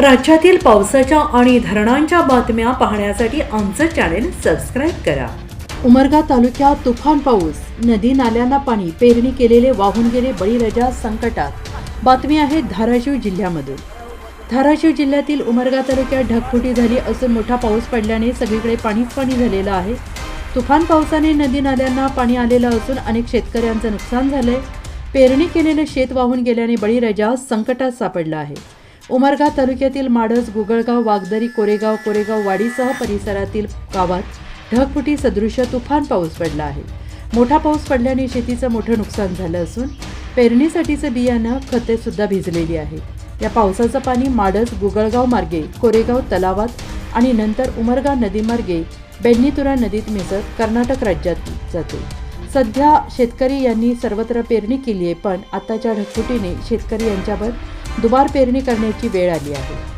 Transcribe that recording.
राज्यातील पावसाच्या आणि धरणांच्या बातम्या पाहण्यासाठी आमचं चॅनेल सबस्क्राईब करा. उमरगा तालुक्यात तुफान पाऊस नदी नाल्यांना पाणी पेरणी केलेले वाहून गेले बळीराजा संकटात. बातमी आहे धाराशिव जिल्ह्यामधून. धाराशिव जिल्ह्यातील उमरगा तालुक्यात ढगफुटी झाली असून मोठा पाऊस पडल्याने सगळीकडे पाणीच पाणी झालेलं आहे. तुफान पावसाने नदी नाल्यांना पाणी आलेलं असून अनेक शेतकऱ्यांचं नुकसान झालंय. पेरणी केलेलं शेत वाहून गेल्याने बळीराजा संकटात सापडला आहे. उमरगा तालुक्यातील माडस गुगळगाव वागदरी कोरेगाव कोरेगाव वाडीसह परिसरातील गावात ढगफुटी सदृश्य तुफान पाऊस पडला आहे. मोठा पाऊस पडल्याने शेतीचं मोठं नुकसान झालं असून पेरणीसाठीचं बियाणं खते सुद्धा भिजलेली आहेत. या पावसाचं पाणी माडस गुगळगाव मार्गे कोरेगाव तलावात आणि नंतर उमरगा नदीमार्गे बेन्नीतुरा नदीत मिसळत कर्नाटक राज्यात जाते. सध्या शेतकरी यांनी सर्वत्र पेरणी केली आहे पण आताच्या ढगफुटीने शेतकरी यांच्यावर दुबार पेरणी करण्याची वेळ आली आहे.